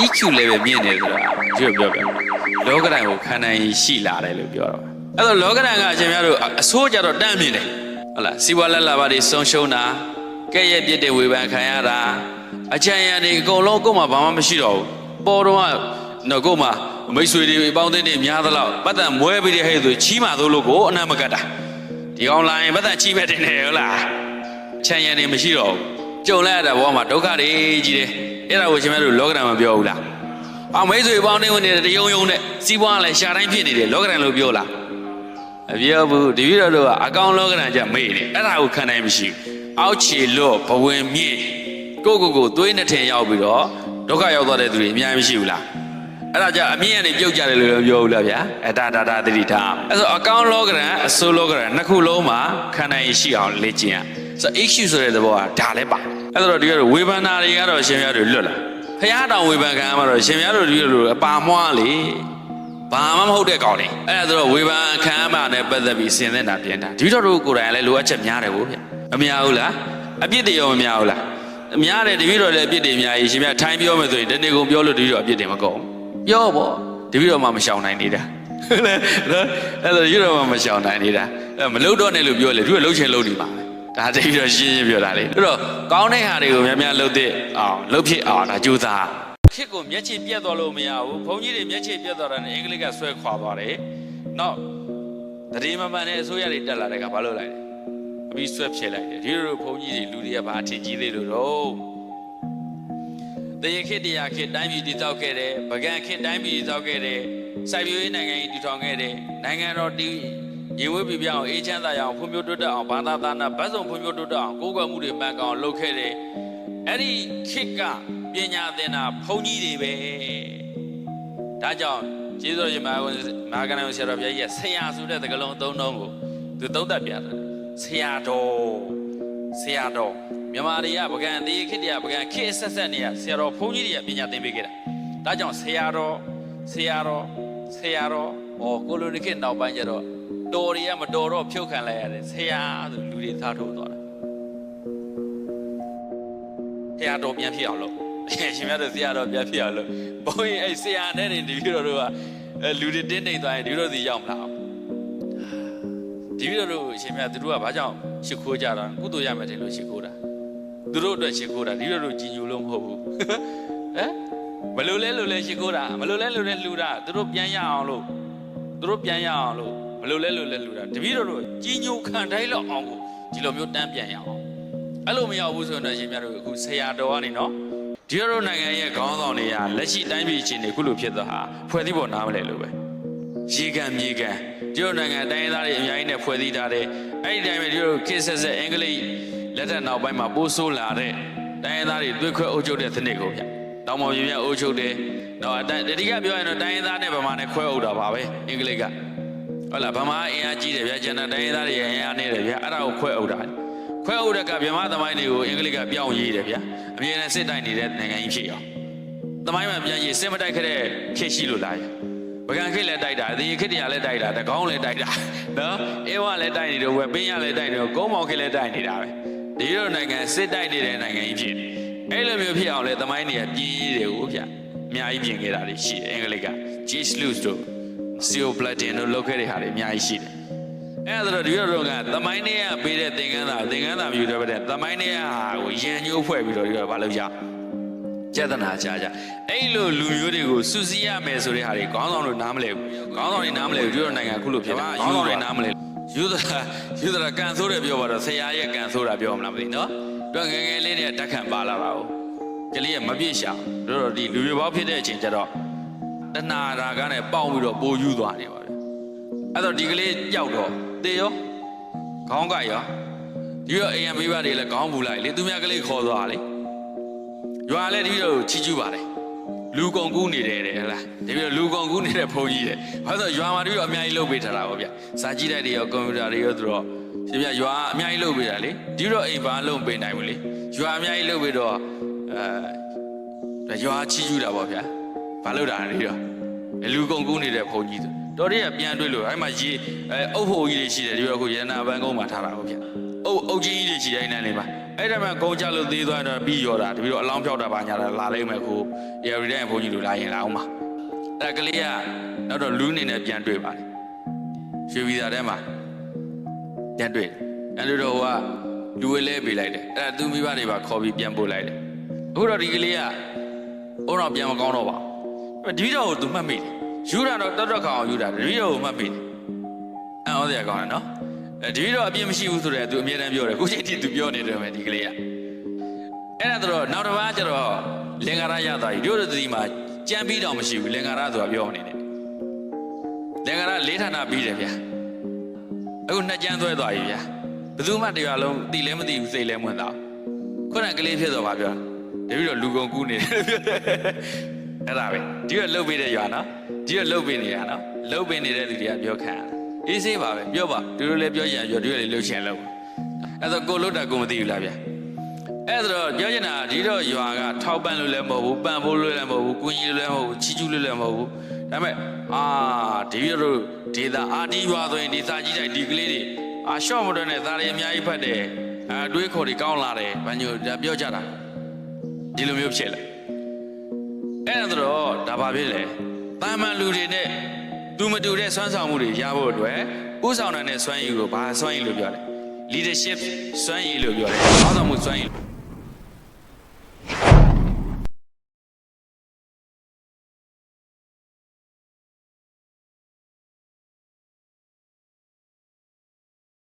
EQ level မြင့်နေဆိုတာဒီလိုပြောပြလောကဒဏ်ကိုခံနိုင်ရည်ရှိလာတယ်လို့ပြောတော့အဲ့တော့လောကဒဏ်ကအရှင်များတို့အဆိုးကြတော့တန့်မြင့်တယ်ဟုတ်လားစီးပွားလက်လာပါတွေဆုံးရှုံးတာကဲ့ရဲ့ပြစ်တဲ့ဝေဖန်ခံရတာအချမ်းရံတွေအကုန်လုံးကိုယ်မှဘာမှမရှိတော့ဘူးပေါ်တော့ကတော့ကိုယ်မှမိတ်ဆွေတွေအပေါင်းအသင်းတွေများသလောက်ပတ်သက်မွဲပြီးတဲ့ဟဲ့ဆိုချီးမှသို့လို့ကိုအနံ့မကတ်တာဒီကောင်လာရင်ပတ်သက်ချီးမဲ့တင်တယ်ဟုတ်လားချမ်းရံနေမရှိတော့ဘူးကြုံလိုက်ရတဲ့ဘဝမှာဒုက္ခတွေကြီးတယ် အဲ့ဒါကိုရှင်မတို့လောကဓာတ်မပြောဘူးလားအောင်မိတ်ဆွေပေါင်းနေဝင်နေတဲ့တယုံယုံနဲ့စီးပွားလည်းရှာတိုင်းဖြစ်နေတယ်လောကဓာတ်လို့ပြောလားမပြောဘူးတပည့်တော်တို့ကအကောင်လောကဓာတ်ကြမေ့တယ်အဲ့ဒါကိုခံနိုင်မရှိဘူးအောက်ခြေလွတ်ဘဝင်မြင့်ကိုကိုကိုသွေးနှစ်ထင်ရောက်ပြီးတော့ဒုက္ခရောက်သွားတဲ့သူတွေအများကြီးမရှိဘူးလားအဲ့ဒါကြအမြင့်ကနေပြုတ်ကြတယ်လို့လည်းပြောဘူးလားဗျာအတာတာတာတတိထားအဲ့ဆိုအကောင်လောကဓာတ်အဆိုးလောကဓာတ်နှစ်ခုလုံးမှာခံနိုင်ရရှိအောင်လေ့ကျင့်ရဆိုတော့ issue ဆိုတဲ့သဘောကဒါလည်းပါ အဲ့တော့ဒီကတော့ဝေဖန်တာတွေကတော့ရှင်များတို့လွတ်လာဖះတောင်ဝေဖန်ခံရမှာတော့ရှင်များတို့ဒီလိုအပါမွားလေဘာမှမဟုတ်တဲ့ကောင်လေအဲ့ဒါဆိုတော့ဝေဖန်ခံရမှာနဲ့ပတ်သက်ပြီးစဉ်းစားတာပြန်တာဒီတော့တို့ကိုယ်တိုင်လည်းလိုအပ်ချက်များတယ်ကိုဗျအများဘူးလားအပြစ်တွေရောမများဘူးလားများတယ်တပည့်တော်လည်းအပြစ်တွေအများကြီးရှင်များထိုင်းပြောမယ်ဆိုရင်တနေ့ကုန်ပြောလို့တပည့်တော်အပြစ်တွေမကုန်ဘူးပြောပေါ့တပည့်တော်မှမရှောင်နိုင်နေတာဟုတ်လားနော်အဲ့ဒါရွတော့မှမရှောင်နိုင်နေတာအဲ့မလုပ်တော့နဲ့လို့ပြောလေသူကလှုပ်ချင်လှုပ်နေပါပဲ ဒါတပည့်တော်ရှင်းရှင်းပြောတာလေအဲ့တော့ကောင်းတဲ့ဟာတွေကိုများများလှုပ်တဲ့အောင်လှုပ်ဖြစ်အောင်ဒါကြိုးစားခစ်ကိုမျက်ခြေပြတ်သွားလို့မရဘူးဘုန်းကြီးတွေမျက်ခြေပြတ်သွားတာနဲ့အင်္ဂလိပ်ကဆွဲခွာသွားတယ်နောက်တတိမမှန်တဲ့အစိုးရတွေတက်လာတဲ့ကဘာလို့လိုက်လဲအပြီးဆွဲဖြစ်လိုက်တယ်ဒီလိုလိုဘုန်းကြီးတွေလူတွေကဘာအထင်ကြီးသေးလို့တော့တရခေတ္တရာခေတ်တိုင်းပြည်တည်ဆောက်ခဲ့တယ်ဗကံခေတ်တိုင်းပြည်တည်ဆောက်ခဲ့တယ်စိုက်ပျိုးရေးနိုင်ငံကြီးတည်ထောင်ခဲ့တယ်နိုင်ငံတော်တည် ရေဝေးပြပြအောင်အေးချမ်းသာရအောင်ဖွံ့ဖြိုးတိုးတက်အောင်ဘာသာသာနာဗတ်စုံဖွံ့ဖြိုးတိုးတက်အောင်ကိုယ်ကွယ်မှုတွေမှန်ကောင်လုပ်ခဲ့တယ်အဲ့ဒီခေတ်ကပညာသင်တာဘုန်းကြီးတွေပဲဒါကြောင့်ကျေးဇူးတော်ရှင်မာဝန်မာကနန်ဆရာတော်ဘုရားကြီးကဆရာဆိုတဲ့သကလုံးအသုံးလုံးကိုသူသုံးသပ်ပြတယ်ဆရာတော်ဆရာတော်မြန်မာတွေကပကံတေးခေတ္တရပကံခေတ်ဆက်ဆက်နေရဆရာတော်ဘုန်းကြီးတွေကပညာသင်ပေးခဲ့တာဒါကြောင့်ဆရာတော်ဆရာတော်ဆရာတော်ဟောကိုလိုနီခေတ်နောက်ပိုင်းကျတော့ တော်တွေကမတော်တော့ဖြုတ်ခံလိုက်ရတယ်ဆရာဆိုလူတွေသားထိုးသွားတာဆရာတော်ပြန်ဖြစ်အောင်လို့ရှင်မြတ်တို့ဆရာတော်ပြန်ဖြစ်အောင်လို့ဘုန်းကြီးအဲ့ဆရာနဲ့တွေဒီလိုတို့ကအဲ့လူတွေတင်းနေသွားရင်ဒီလိုစီရောက်မလားဒီလိုတို့ရှင်မြတ်သူတို့ကဘာကြောင့်ရှ िख ိုးကြတာကုသိုလ်ရမယ်တယ်လို့ရှ िख ိုးတာသူတို့အတွက်ရှ िख ိုးတာဒီလိုတို့ကြည်ညိုလို့မဟုတ်ဘူးဟမ်ဘလို့လဲလို့လဲရှ िख ိုးတာမလို့လဲလို့လဲလှူတာသူတို့ပြန်ရအောင်လို့သူတို့ပြန်ရအောင်လို့ မလို့လဲလို့လဲလှူတာတပည့်တော်တို့ကြည်ညိုခံတိုင်းလောက်အောင်ကိုဒီလိုမျိုးတန်းပြန်ရအောင်အဲ့လိုမရောက်ဘူးဆိုရင်တော့ရှင်မြတ်တို့အခုဆရာတော်ကနေနော်ဒီလိုနိုင်ငံရဲ့ခေါင်းဆောင်တွေကလက်ရှိတိုင်းပြည်ချင်းတွေခုလိုဖြစ်သွားဟာဖွဲ့စည်းပေါ်နားမလဲလို့ပဲရေကန်မြေကန်ဒီလိုနိုင်ငံတိုင်းသားတွေအများကြီးနဲ့ဖွဲ့စည်းထားတယ်အဲ့ဒီတိုင်းပဲဒီလိုခေတ်ဆက်ဆက်အင်္ဂလိပ်လက်ထက်နောက်ပိုင်းမှာပိုးဆိုးလာတဲ့တိုင်းသားတွေတွေးခွဲအုပ်ချုပ်တဲ့စနစ်ကိုဗျတောင်ပေါ်ပြည်ပြအုပ်ချုပ်တယ်တော့အတိုင်းတတိကပြောရင်တော့တိုင်းသားနဲ့ဗမာနဲ့ခွဲအုပ်တာပါပဲအင်္ဂလိပ်က ဟုတ်လားဗမာအင်အားကြီးတယ်ဗျကျန်တဲ့တိုင်းသားတွေအင်အားနေတယ်ဗျအဲ့ဒါကိုခွဲအုပ်တာခွဲဥဒကဗြဟ္မသမိုင်းတွေကိုအင်္ဂလိပ်ကပြောင်းရေးတယ်ဗျာအမြဲတမ်းစစ်တိုက်နေတဲ့နိုင်ငံကြီးဖြစ်အောင်သမိုင်းမှာပြန်ရေးစစ်မတိုက်ခဲ့တဲ့ခေတ်ရှိလို့လားပကံခေတ်လည်းတိုက်တာအသေးခေတ်တရားလည်းတိုက်တာတကောင်းလည်းတိုက်တာနော်အေဝလည်းတိုက်နေတယ်ဝက်ပင်းရလည်းတိုက်နေတယ်ကုန်းမောင်ခေတ်လည်းတိုက်နေတာပဲဒီလိုနိုင်ငံစစ်တိုက်နေတဲ့နိုင်ငံကြီးဖြစ်အဲ့လိုမျိုးဖြစ်အောင်လဲသမိုင်းတွေကပြင်းရေးတယ်ဟုတ်ဗျာအများကြီးပြင်ခဲ့တာတွေရှိတယ်အင်္ဂလိပ်က James Lewis တို့ Seal Platin တို့လုပ်ခဲ့တဲ့ဟာတွေအများကြီးရှိတယ်အဲ့ဒါဆိုတော့ဒီလိုတော့ကသမိုင်းတွေကပေးတဲ့သင်္ကန်းသာသင်္ကန်းသာမျိုးတော့ပဲသမိုင်းတွေကဟာကိုရန်ညှိုးဖွဲ့ပြီးတော့ဒီတော့ဘာလို့ရကျက်တနာချာချာအဲ့လိုလူမျိုးတွေကိုစူးစီးရမယ်ဆိုတဲ့ဟာတွေခေါင်းဆောင်တို့နားမလဲဘူးခေါင်းဆောင်တွေနားမလဲဘူးဒီလိုနိုင်ငံခုလိုဖြစ်တာခေါင်းဆောင်တွေနားမလဲယူဒရာယူဒရာကန်ဆိုးတယ်ပြောပါတော့ဆရာရဲ့ကန်ဆိုးတာပြောမလားမသိနော်တော့ငယ်ငယ်လေးတွေကတက်ခံပါလာတာကိုကလေးကမပြည့်ရှာတို့တော့ဒီလူမျိုးပေါင်းဖြစ်တဲ့အချိန်ကျတော့ တဏှာရာကနဲ့ပေါင်းပြီးတော့ပိုယူသွားနေပါတယ်အဲ့တော့ဒီကလေးကြောက်တော့တေရောခေါင်းကရောဒီတော့အိမ်ရမိဘတွေလည်းခေါင်းပူလိုက်လေသူများကလေးခေါ်သွားလေရွာလည်းဒီလိုချီကျူးပါတယ်လူကုန်ကူးနေတယ်တဲ့ဟဲ့လားဒီလိုလူကုန်ကူးနေတဲ့ဘုန်းကြီးတဲ့ဘာလို့ဆိုရွာမှာဒီလိုအများကြီးလုပ်ပေးထားတာပေါ့ဗျစာကြည့်တိုက်တွေရောကွန်ပျူတာတွေရောသူတော့ရှင်ပြရွာအများကြီးလုပ်ပေးတာလေဒီတော့အိမ်ဘာလုံးပေးနိုင်ဘူးလေရွာအများကြီးလုပ်ပေးတော့အဲရွာချီကျူးတာပေါ့ဗျာ ဘာလို့တာလဲတော့လူကုန်ကူးနေတဲ့ဘုန်းကြီးဆိုတော်တည်းကပြန်တွေ့လို့အဲ့မှာရေအဲအုပ်ဖို့ကြီးတွေရှိတယ်ဒီဘက်အခုရတနာဘန်းကုန်းမှာထားတာဟုတ်ဗျအုပ်အုပ်ကြီးကြီးတွေရှိတယ်အဲ့နန်းလေးမှာအဲ့ဒါမှကုန်းချလို့သေးသွားတော့ပြီးရောတာတပြီးတော့အလောင်းဖြောက်တာပါညာတာလာလိမ့်မယ်ခုအေရီတိုင်းဘုန်းကြီးတို့လာရင်လာအောင်ပါအဲ့ဒါကလေးကနောက်တော့လူနေနဲ့ပြန်တွေ့ပါတယ်ရွှေဗီဇာထဲမှာပြန်တွေ့တယ်အဲ့လိုတော့ဟိုကလူဝဲလဲပေးလိုက်တယ်အဲ့ဒါသူမိဘတွေပါခေါ်ပြီးပြန်ပို့လိုက်တယ်အခုတော့ဒီကလေးကဘုံတော့ပြန်မကောင်းတော့ပါဘူး တပည့်တော်ကိုသူမှတ်မိတယ်ယူတာတော့တော်တော်ခေါအောင်ယူတာတပည့်တော်ကိုမှတ်မိတယ်အံ့ဩစရာကောင်းတယ်နော်အဲတပည့်တော်အပြစ်မရှိဘူးဆိုတော့သူအမြဲတမ်းပြောတယ်ခုချိန်ထိသူပြောနေတယ်မယ်ဒီကလေးကအဲ့ဒါတော့နောက်တစ်ပါးကျတော့လင်္ကာရရသွားပြီတို့တို့ဒီမှာကြံပြီးတော့မရှိဘူးလင်္ကာရဆိုတာပြောနေတယ်လင်္ကာရလေးဌာနပြီးတယ်ဗျာအခုနှစ်ကြမ်းသွဲသွားပြီဗျာဘယ်သူမှတရားလုံးသိလဲမသိဘူးစိတ်လဲမဝင်တော့ခုနကကလေးဖြစ်တော့ဗာပြောတပည့်တော်လူကုန်ကူးနေတယ် အဲ့ဒါပဲဒီကလှုပ်ပေးတဲ့ရွာနော်ဒီကလှုပ်ပေးနေရနော်လှုပ်ပေးနေတဲ့လူတွေကပြောခံရတာအေးဆေးပါပဲပြောပါသူတို့လည်းပြောချင်ပြောသူတို့လည်းလှုပ်ချင်လှုပ်အဲ့တော့ကိုလှုပ်တာကိုမသိဘူးလားဗျာအဲ့ဒါတော့ပြောချင်တာဒီတော့ရွာကထောက်ပံ့လို့လည်းမဟုတ်ဘူးပံ့ပိုးလို့လည်းမဟုတ်ဘူးကုညီလို့လည်းမဟုတ်ဘူးချီးကျူးလို့လည်းမဟုတ်ဘူးဒါပေမဲ့အာဒီတို့ဒေတာအာဒီရွာဆိုရင်ဒီစာကြီးတိုက်ဒီကလေးတွေအာရှော့မတော်နဲ့သားတွေအများကြီးဖတ်တယ်အာတွေးခေါ်တွေကောင်းလာတယ်ဘာညိုဒါပြောကြတာဒီလိုမျိုးဖြစ်လာအဲ့ ဒါတော့ဒါဘာဖြစ်လဲတာမန်လူတွေနဲ့သူမတူတဲ့စွမ်းဆောင်မှုတွေရဖို့အတွက်ဥဆောင်တာနဲ့စွမ်းရည်ကိုဘာစွမ်းရည်လို့ပြောလဲ leadership စွမ်းရည်လို့ပြောတယ်။ဘာသာမှုစွမ်းရည်